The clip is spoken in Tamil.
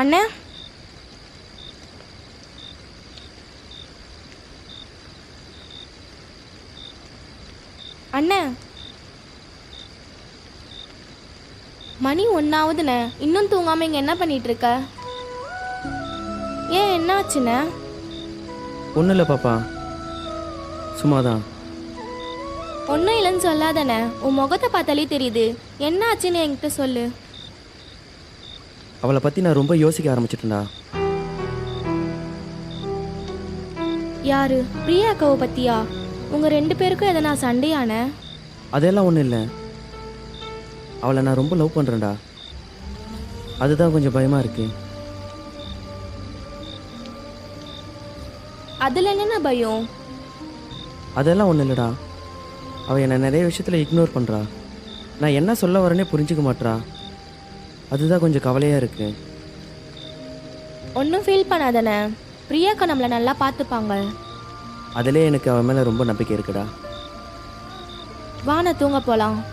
அண்ணே? அண்ணே? மணி ஒன்னாவதுண்ணே இன்னும் தூங்காம இங்க என்ன பண்ணிட்டு இருக்க ஏன் என்ன ஆச்சுண்ணே ஒன்றும் இல்லை பாப்பா. சும்மா தான் ஒன்றும் இல்லைன்னு சொல்லாதானே உன் முகத்தை பார்த்தாலே தெரியுது. என்ன ஆச்சுன்னு என்கிட்ட சொல்லு. அவளை பற்றி நான் ரொம்ப யோசிக்க ஆரம்பிச்சிட்டேன்டா. யாரு? பிரியா அக்காவை பத்தியா? உங்க ரெண்டு பேருக்கும் எதனா சண்டையானே? அதெல்லாம் ஒன்றும் இல்லை. அவளை நான் ரொம்ப லவ் பண்ணுறேன்டா அதுதான் கொஞ்சம் பயமாக இருக்கு. அதுல என்னென்ன பயம்? அதெல்லாம் ஒன்றும் இல்லைடா. அவள் என்னை நிறைய விஷயத்தில் இக்னோர் பண்ணுறா நான் என்ன சொல்ல வரேனே புரிஞ்சுக்க மாட்றா. அதுதான் கொஞ்சம் கவலையாக இருக்கு. ஒன்றும் ஃபீல் பண்ணாதானே பிரியாக்கா நம்மளை நல்லா பார்த்துப்பாங்க. அதிலே எனக்கு அவன் மேலே ரொம்ப நம்பிக்கை இருக்குடா. வான தூங்க போலாம்.